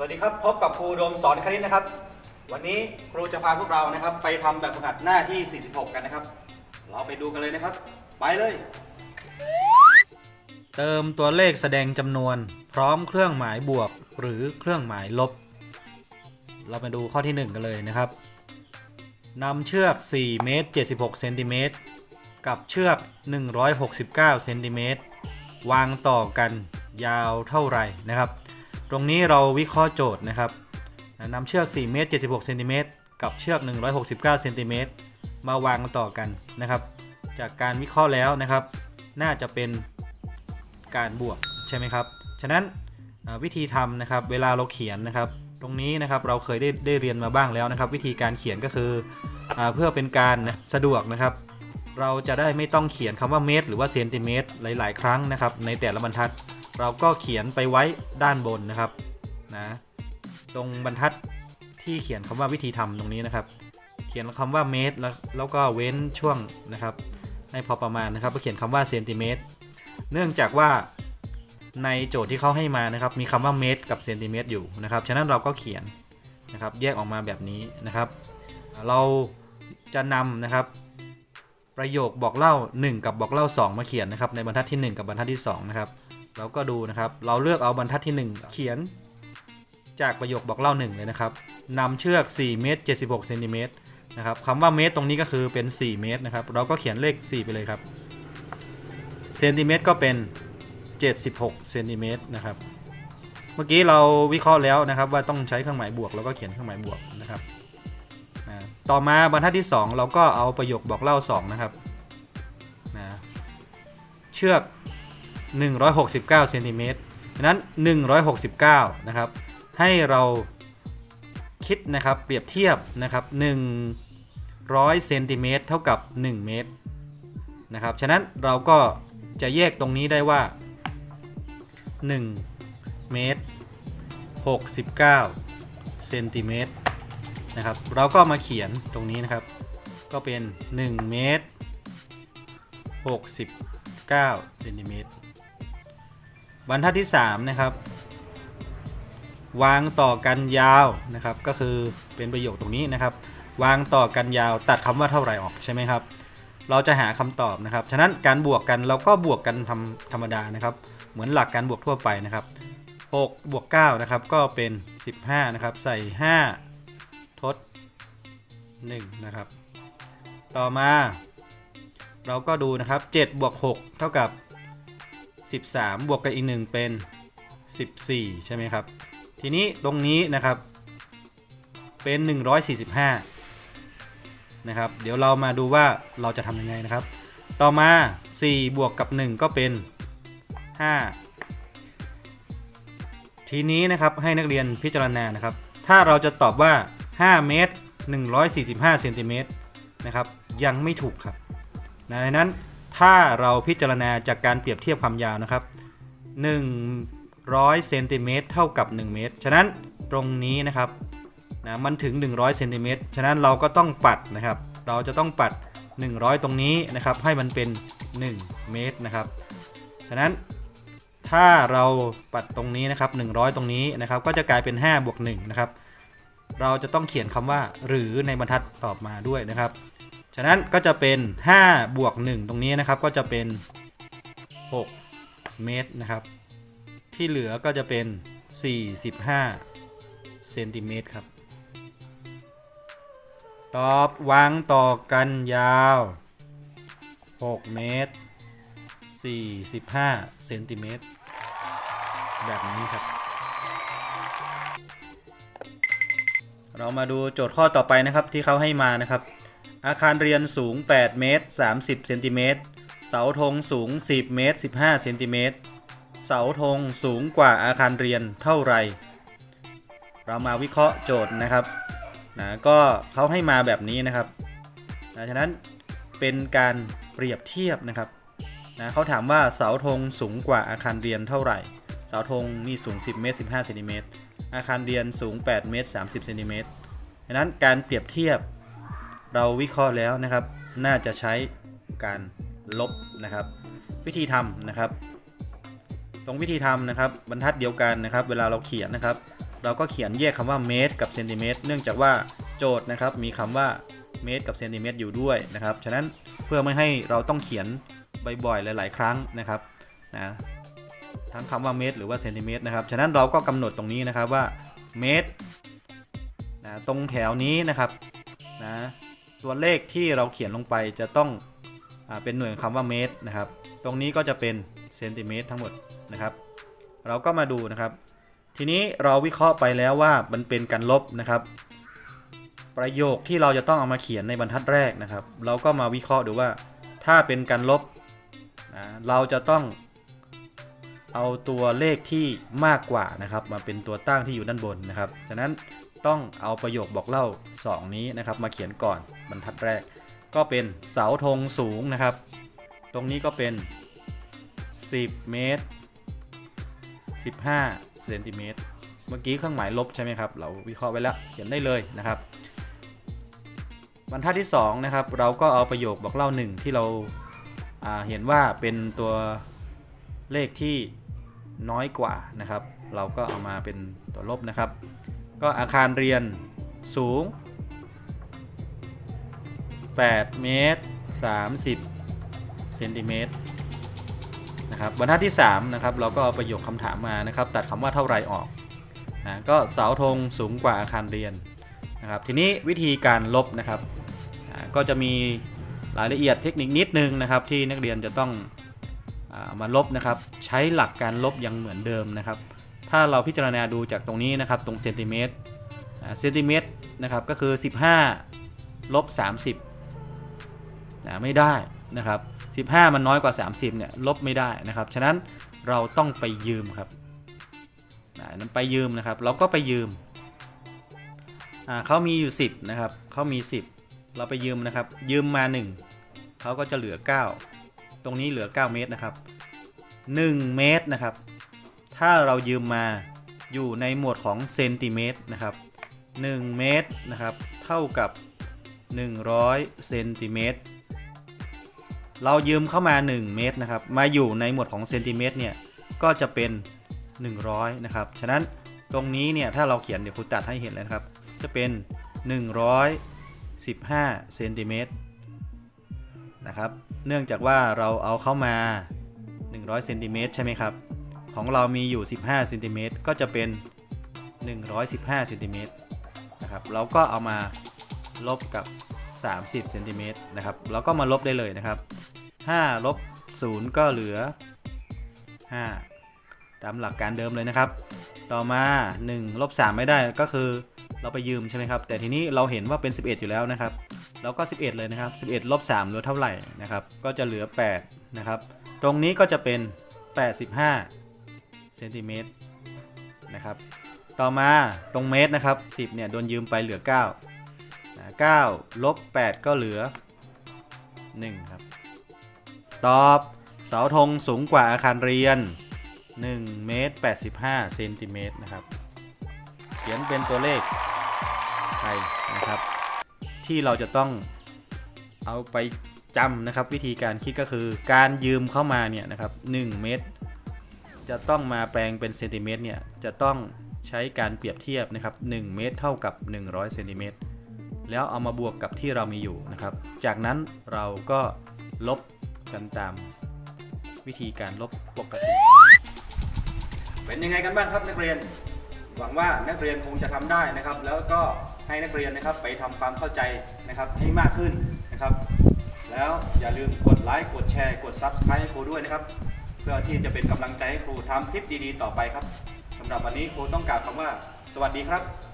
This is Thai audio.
สวัสดีครับ พบกับครูโดมสอนคณิตนะครับ วันนี้ครูจะพาพวกเรานะครับ ไปทำแบบฝึกหัดหน้าที่ 46 กันนะครับ เราไปดูกันเลยนะครับ ไปเลย เติมตัวเลขแสดงจำนวน พร้อมเครื่องหมายบวก หรือเครื่องหมายลบ เราไปดูข้อที่ 1 กันเลยนะครับนำเชือก 4 เมตร 76 เซนติเมตร กับเชือก 169 เซนติเมตร วางต่อกันยาวเท่าไหร่นะครับ ตรงนี้เราวิเคราะห์โจทย์นะครับนำเชือก 4 เมตร 76เซนติเมตรกับเชือก 169เซนติเมตรมาวางต่อกันนะครับ จากการวิเคราะห์แล้วนะครับ น่าจะเป็นการบวกใช่ไหมครับ ฉะนั้นวิธีทำนะครับ เวลาเราเขียนนะครับ ตรงนี้นะครับเราเคยได้ได้เรียนมาบ้างแล้วนะครับ วิธีการเขียนก็คืออเพื่อเป็นการสะดวกนะครับ เราจะได้ไม่ต้องเขียนคำว่าเมตร หรือว่าเซนติเมตรหลาย ๆ ครั้งนะครับ ในแต่ละบรรทัด เราก็เขียนไปไว้ด้านบนนะครับนะตรงบรรทัดที่เขียนคำว่าวิธีทำตรงนี้นะครับ เขียนคำว่าเมตรแล้วแล้วก็เว้นช่วงนะครับ ให้พอประมาณนะครับก็เขียนคำว่าเซนติเมตรเนื่องจากว่าในโจทย์ที่เขาให้มานะครับ มีคำว่าเมตรกับเซนติเมตรอยู่นะครับ ฉะนั้นเราก็เขียนนะครับ แยกออกมาแบบนี้นะครับ เราจะนำนะครับ ประโยคบอกเล่า 1 กับบอกเล่า 2 มาเขียนนะครับ ในบรรทัดที่ 1 กับบรรทัดที่2นะครับ เราก็ดูนะครับ เราเลือกเอาบรรทัดที่ 1 เขียนจากประโยคบอกเล่า1เลยนะครับนำเชือก 4 เมตร 76เซนติเมตรนะครับคำว่าเมตรตรงนี้ก็คือเป็น 4 เมตรนะครับ เราก็เขียนเลข 4 ไปเลยครับ เซนติเมตรก็เป็น 76เซนติเมตรนะครับ เมื่อกี้เราวิเคราะห์แล้วนะครับว่าต้องใช้เครื่องหมายบวกเราก็เขียนเครื่องหมายบวกนะครับ ต่อมาบรรทัดที่ 2 เราก็เอาประโยคบอกเล่า2นะครับนะเชือก 169เซนติเมตรฉะนั้น 169 นะครับ ให้เราคิดนะครับ เปรียบเทียบนะครับ 100เซนติเมตรเท่ากับ 1 เมตรนะครับ ฉะนั้นเราก็จะแยกตรงนี้ได้ว่า 1 เมตร 69เซนติเมตรนะครับ เราก็มาเขียนตรงนี้นะครับ ก็เป็น 1 เมตร 69เซนติเมตร บรรทัดที่ 3 นะครับ วางต่อกันยาวนะครับ ก็คือเป็นประโยคตรงนี้นะครับ วางต่อกันยาวตัดคำว่าเท่าไหร่ออกใช่ไหมครับ เราจะหาคำตอบนะครับ ฉะนั้นการบวกกันเราก็บวกกันทำธรรมดานะครับ เหมือนหลักการบวกทั่วไปนะครับ6บวก9นะครับก็เป็น 15นะครับใส่ 5 ทด 1 นะครับ ต่อมา เราก็ดูนะครับ7บวก6เท่ากับ 13 บวกกับอีก 1 เป็น 14 ใช่ไหมครับ ทีนี้ตรงนี้นะครับเป็น 145 นะครับ เดี๋ยวเรามาดูว่าเราจะทำยังไงนะครับ ต่อมา 4 บวกกับ 1 ก็เป็น 5 ทีนี้นะครับให้นักเรียนพิจารณานะครับ ถ้าเราจะตอบว่า 5 เมตร 145 เซนติเมตรนะครับ ยังไม่ถูกครับดังนั้น ถ้าเราพิจารณาจากการเปรียบเทียบความยาวนะครับ 100เซนติเมตรเท่ากับ 1 เมตร ฉะนั้นตรงนี้นะครับนะมันถึง 100เซนติเมตรฉะนั้นเราก็ต้องปัดนะครับ เราจะต้องปัด 100 ตรงนี้นะครับ ให้มันเป็น 1 เมตรนะครับ ฉะนั้นถ้าเราปัดตรงนี้นะครับ 100 ตรงนี้นะครับ ก็จะกลายเป็น5บวก1นะครับ เราจะต้องเขียนคำว่าหรือในบรรทัดต่อมาด้วยนะครับ ฉะนั้นก็จะเป็น 5 บวก 1 ตรงนี้นะครับก็จะเป็น 6 เมตรนะครับ ที่เหลือก็จะเป็น 45 เซนติเมตรครับ ตอบวางต่อกันยาว 6 เมตร 45 เซนติเมตร แบบนี้ครับ เรามาดูโจทย์ข้อต่อไปนะครับที่เขาให้มานะครับ อาคารเรียนสูง 8 เมตร 30 เซนติเมตร เสาธงสูง 10 เมตร 15 เซนติเมตร เสาธงสูงกว่าอาคารเรียนเท่าไหร่ เรามาวิเคราะห์โจทย์นะครับนะก็เขาให้มาแบบนี้นะครับนะฉะนั้นเป็นการเปรียบเทียบนะครับนะเขาถามว่าเสาธงสูงกว่าอาคารเรียนเท่าไหร่ เสาธงนี่สูง 10 เมตร 15 เซนติเมตร อาคารเรียนสูง 8 เมตร 30 เซนติเมตรฉะนั้นการเปรียบเทียบ เราวิเคราะห์แล้วนะครับ น่าจะใช้การลบนะครับ วิธีทำนะครับ ตรงวิธีทำนะครับ บรรทัดเดียวกันนะครับ เวลาเราเขียนนะครับ เราก็เขียนแยกคำว่าเมตรกับเซนติเมตรเนื่องจากว่าโจทย์นะครับ มีคำว่าเมตรกับเซนติเมตรอยู่ด้วยนะครับ ฉะนั้นเพื่อไม่ให้เราต้องเขียนบ่อยๆหลาย ๆ ครั้งนะครับนะทั้งคำว่าเมตรหรือว่าเซนติเมตรนะครับ ฉะนั้นเราก็กำหนดตรงนี้นะครับว่าเมตรนะตรงแถวนี้นะครับนะ ตัวเลขที่เราเขียนลงไปจะต้องอเป็นหน่วยของคำว่าเมตรนะครับ ตรงนี้ก็จะเป็นเซนติเมตรทั้งหมดนะครับ เราก็มาดูนะครับ ทีนี้เราวิเคราะห์ไปแล้วว่ามันเป็นการลบนะครับ ประโยคที่เราจะต้องเอามาเขียนในบรรทัดแรกนะครับ เราก็มาวิเคราะห์ดูว่า ถ้าเป็นการลบนะเราจะต้องเอาตัวเลขที่มากกว่านะครับ มาเป็นตัวตั้งที่อยู่ด้านบนนะครับ ฉะนั้น ต้องเอาประโยคบอกเล่า 2 นี้นะครับ มาเขียนก่อนบรรทัดแรก ก็เป็นเสาธงสูงนะครับ ตรงนี้ก็เป็น 10 เมตร 15 เซนติเมตร เมื่อกี้เครื่องหมายลบใช่ไหมครับ เราวิเคราะห์ไว้แล้ว เขียนได้เลยนะครับ บรรทัดที่2นะครับ เราก็เอาประโยคบอกเล่าหนึ่งที่เราาเห็นว่าเป็นตัวเลขที่น้อยกว่านะครับ เราก็เอามาเป็นตัวลบนะครับ ก็อาคารเรียนสูง 8 เมตร 30 เซนติเมตรนะครับบรรทัดที่3นะครับเราก็เอาประโยคคำถามมานะครับตัดคำว่าเท่าไรออกนะก็เสาธงสูงกว่าอาคารเรียนนะครับทีนี้วิธีการลบนะครับก็จะมีรายละเอียดเทคนิคนิดนึงนะครับที่นักเรียนจะต้องอามาลบนะครับใช้หลักการลบยังเหมือนเดิมนะครับ ถ้าเราพิจารณาดูจากตรงนี้นะครับตรงเซนติเมตรเซนติเมตรนะครับก็คือ 15ลบ30นะไม่ได้นะครับ 15 มันน้อยกว่า 30เนี่ยลบไม่ได้นะครับ ฉะนั้นเราต้องไปยืมครับนะนั้นไปยืมนะครับ เราก็ไปยืมเขามีอยู่ 10นะครับเขามี 10 เราไปยืมนะครับ ยืมมา 1เขาก็จะเหลือ 9 ตรงนี้เหลือ 9 เมตรนะครับ 1 เมตรนะครับ ถ้าเรายืมมาอยู่ในหมวดของเซนติเมตรนะครับ1เมตรนะครับเท่ากับ 100เซนติเมตรเรายืมเข้ามา 1 เมตรนะครับ มาอยู่ในหมวดของเซนติเมตรเนี่ย ก็จะเป็น 100 นะครับ ฉะนั้นตรงนี้เนี่ย ถ้าเราเขียนเดี๋ยวครูตัดให้เห็นเลยนะครับ จะเป็น 115เซนติเมตรนะครับ เนื่องจากว่าเราเอาเข้ามา 100เซนติเมตรใช่ไหมครับ ของเรามีอยู่ 15เซนติเมตรก็จะเป็น 115เซนติเมตรนะครับเราก็เอามาลบกับ 30เซนติเมตรนะครับเราก็มาลบได้เลยนะครับ5ลบ0ก็เหลือ 5 ตามหลักการเดิมเลยนะครับ ต่อมา1ลบ3ไม่ได้ก็คือเราไปยืมใช่ไหมครับ แต่ทีนี้เราเห็นว่าเป็น 11 อยู่แล้วนะครับ เราก็ 11 เลยนะครับ 11ลบ3เหลือเท่าไหร่นะครับ ก็จะเหลือ 8 นะครับ ตรงนี้ก็จะเป็น 85 เซนติเมตรนะครับ ต่อมาตรงเมตรนะครับ 10เนี่ยโดนยืมไปเหลือ9 9ลบ8ก็เหลือ 1 ครับ ตอบเสาธงสูงกว่าอาคารเรียน1เมตร85เซนติเมตรนะครับ เขียนเป็นตัวเลขไทยนะครับ ที่เราจะต้องเอาไปจำนะครับ วิธีการคิดก็คือการยืมเข้ามาเนี่ยนะครับ1เมตร จะต้องมาแปลงเป็นเซนติเมตรเนี่ยจะต้องใช้การเปรียบเทียบนะครับ1เมตรเท่ากับ 100เซนติเมตรแล้วเอามาบวกกับที่เรามีอยู่นะครับ จากนั้นเราก็ลบกันตาม วิธีการลบปกติ เป็นยังไงกันบ้างครับนักเรียน หวังว่านักเรียนคงจะทำได้นะครับ แล้วก็ให้นักเรียนนะครับไปทำความเข้าใจนะครับให้มากขึ้นนะครับ แล้วอย่าลืมกดไลค์ กดแชร์ กด Subscribe ให้ครูด้วยนะครับ พื่อที่จะเป็นกำลังใจให้ครูทำคลิปดีๆ ต่อไปครับสำหรับวันนี้ครูต้องกล่าวคำว่า สวัสดีครับ